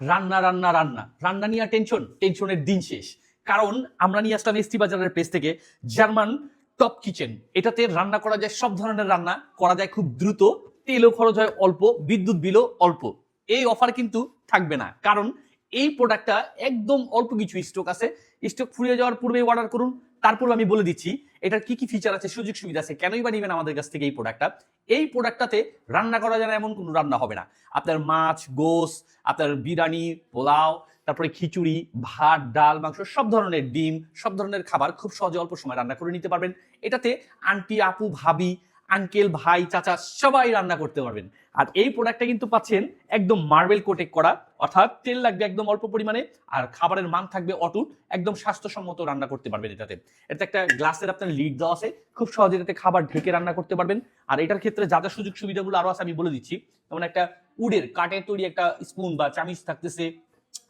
রান্না রান্না রান্না। রান্না নিয়ে টেনশন টেনশনের দিন শেষ। কারণ আমরা নিয়ে আসলাম এসটি বাজারের পেজ থেকে জার্মান টপ কিচেন। এটাতে রান্না করা যায়, সব ধরনের রান্না করা যায় খুব দ্রুত। তেলও খরচ হয় অল্প, বিদ্যুৎ বিলও অল্প। এই অফার কিন্তু থাকবে না। কারণ এই প্রোডাক্টটা একদম অল্প কিছু স্টক আছে। স্টক ফুরিয়ে যাওয়ার পূর্বে অর্ডার করুন। তারপর আমি বলে দিচ্ছি এটার কি কি ফিচার আছে, সুযোগ সুবিধা আছে, কেনই বা নেবেন আমাদের কাছ থেকে এই প্রোডাক্টটা এই প্রোডাক্টটাতে রান্না করা যায় এমন কোনো রান্না হবে না। আপনার মাছ গোস আপনার বিরিয়ানি, পোলাও, তারপরে খিচুড়ি, ভাত, ডাল, মাংস, সব ধরনের ডিম, সব ধরনের খাবার খুব সহজে অল্প সময় রান্না করে নিতে পারবেন। এটাতে আন্টি, আপু, ভাবি আঙ্কেল ভাই, চাচা সবাই রান্না করতে পারবেন। আর এই প্রোডাক্টটা কিন্তু পাচ্ছেন একদম মার্বেল কোটেক করা, অর্থাৎ তেল লাগবে একদম অল্প পরিমাণে, আর খাবারের মান থাকবে অটুট, একদম স্বাস্থ্যসম্মত রান্না করতে পারবেন এটাতে। এটাতে একটা গ্লাসের আপনার লিড দেওয়া আছে, খুব সহজে এটাতে খাবার ঢেকে রান্না করতে পারবেন। আর এটার ক্ষেত্রে যা যা সুযোগ সুবিধাগুলো আরও আছে আমি বলে দিচ্ছি, যেমন একটা উডের, কাঠের তৈরি একটা স্পুন বা চামিচ থাকতেছে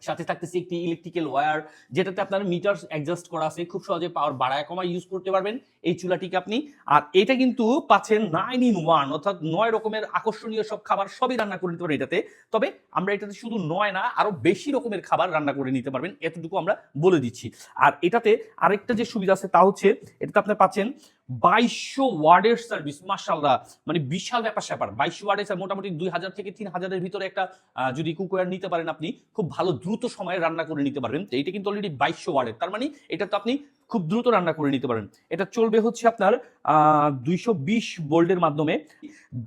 সাথে থাকতেছে একটি ইলেকট্রিক্যাল ওয়্যার যেটাতে আপনার মিটার অ্যাডজাস্ট করা আছে, খুব সহজে পাওয়ার বাড়ায় কমায় ইউজ করতে পারবেন এই চুলাটিকে আপনি। আর এটা কিন্তু পাচ্ছেন নাইন ইন ওয়ান অর্থাৎ নয় রকমের আকর্ষণীয় সব খাবার সবই রান্না করে নিতে পারেন এটাতে। তবে আমরা এটাতে শুধু নয় না আরও বেশি রকমের খাবার রান্না করে নিতে পারবেন, এতটুকু আমরা বলে দিচ্ছি। আর এটাতে আরেকটা যে সুবিধা আছে তা হচ্ছে, এটাতে আপনার পাচ্ছেন বাইশশো ওয়ার্ডের সার্ভিস মার্শাল্লাহ মানে বিশাল ব্যাপার স্যাপার বাইশশো ওয়ার্ডের মোটামুটি দুই হাজার থেকে তিন হাজারের ভিতরে একটা যদি কুকওয়ার নিতে পারেন আপনি, খুব ভালো দ্রুত সময়ে রান্না করে নিতে পারবেন। এইটা কিন্তু অলরেডি বাইশশো ওয়ার্ডের। তার মানে এটা তো আপনি খুব দ্রুত রান্না করে নিতে পারেন। এটা চলবে হচ্ছে আপনার দুইশো বিশ বোল্টের মাধ্যমে।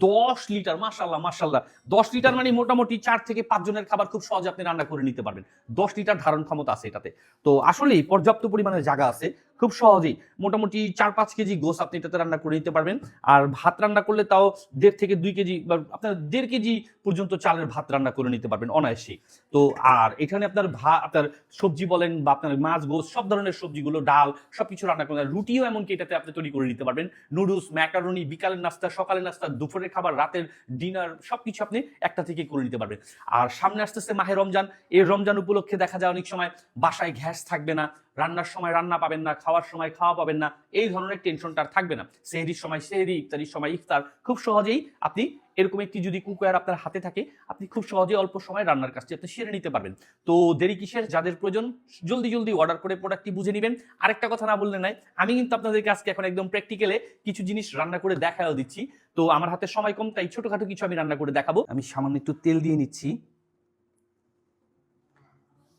দশ লিটার মাসাল্লাহ মাসাল্লাহ দশ লিটার মানে মোটামুটি চার থেকে পাঁচ জনের খাবার খুব সহজে আপনি রান্না করে নিতে পারবেন। দশ লিটার ধারণ ক্ষমতা আছে এটাতে। তো আসলেই পর্যাপ্ত পরিমাণে জায়গা আছে। খুব সহজেই মোটামুটি চার পাঁচ কেজি গোস আপনি এটাতে রান্না করে নিতে পারবেন। আর ভাত রান্না করলে তাও দেড় থেকে দুই কেজি বা আপনার দেড় কেজি পর্যন্ত চালের ভাত রান্না করে নিতে পারবেন অনায়াসেই। তো আর এখানে আপনার ভাত আপনার সবজি বলেন বা আপনার মাছ, গোস সব ধরনের সবজিগুলো, ডাল সব কিছু রান্না করেন রুটিও এমনকি এটাতে আপনি তৈরি করে নিতে পারবেন। নুডলস, ম্যাকারনি, বিকালের নাস্তা, সকালের নাস্তা, দুপুরের খাবার, রাতের ডিনার সব কিছু আপনি একটা থেকে করে নিতে পারবেন। আর সামনে আসতেছে মাহে রমজান। এই রমজান উপলক্ষে দেখা যায় অনেক সময় বাসায় গ্যাস থাকবে না রান্নার সময় রান্না পাবেন না, খাওয়ার সময় খাওয়া পাবেন না, এই ধরনের টেনশনটা আর থাকবে না। সেহরির সময় সেহরি, ইফতারির সময় ইফতার। খুব সহজেই আপনি এরকম একটি যদি কুকওয়্যার আপনার হাতে থাকে, আপনি খুব সহজেই অল্প সময় রান্নার কাজটি আপনি সেরে নিতে পারবেন। তো দেরি কিসের? যাদের প্রয়োজন, জলদি জলদি অর্ডার করে প্রোডাক্টটি বুঝে নেবেন। আরেকটা কথা না বললে নাই আমি কিন্তু আপনাদেরকে আজকে এখন একদম প্র্যাকটিক্যালে কিছু জিনিস রান্না করে দেখাও দিচ্ছি। তো আমার হাতে সময় কম, তাই ছোটোখাটো কিছু আমি রান্না করে দেখাবো। আমি সামান্য একটু তেল দিয়ে নিচ্ছি।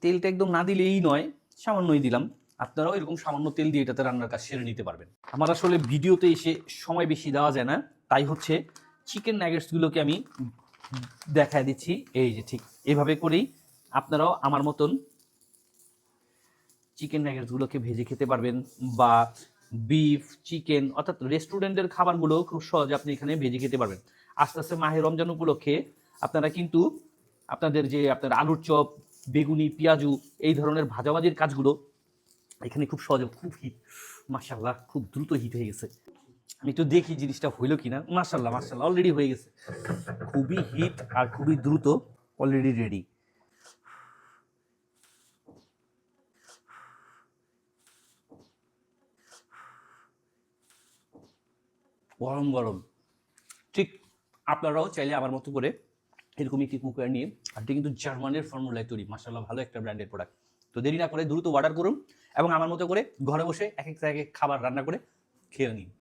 তেলটা একদম না দিলেই নয় সামান্যই দিলাম। আপনারাও এরকম সামান্য তেল দিয়ে এটাতে রান্নার কাজ সেরে নিতে পারবেন। আমার আসলে ভিডিওতে এসে সময় বেশি দেওয়া যায় না। তাই হচ্ছে চিকেন গুলোকে আমি দেখায় দিচ্ছি। এই যে ঠিক এভাবে করেই আপনারাও আমার মতন চিকেন গুলোকে ভেজে খেতে পারবেন বা বিফ চিকেন অর্থাৎ রেস্টুরেন্টের খাবারগুলো খুব সহজে আপনি এখানে ভেজে খেতে পারবেন। আস্তে আস্তে মাহে রমজান উপলক্ষে আপনারা কিন্তু আপনাদের যে আপনার আলুর চপ বেগুনি, পেঁয়াজু এই ধরনের ভাজাভাজির কাজগুলো এখানে খুব সহজে খুব হিট মার্শাল্লাহ খুব দ্রুত হিট হয়ে গেছে। আমি একটু দেখি জিনিসটা হইল কিনা। মার্শাল্লাহ মার্শাল্লাহ অলরেডি হয়ে গেছে। খুবই হিট আর খুবই দ্রুত অলরেডি রেডি গরম গরম। ঠিক আপনারাও চাইলে আমার মতো করে এরকম একটি কুকার নিয়ে, আর এটি কিন্তু জার্মানের ফর্মুলায় তৈরি মাসাল্লাহ ভালো একটা ব্র্যান্ডের প্রোডাক্ট তো দেরি না করে দ্রুত অর্ডার করুন এবং আমার মতো করে ঘরে বসে এক এক জায়গায় খাবার রান্না করে খেয়ে নিন।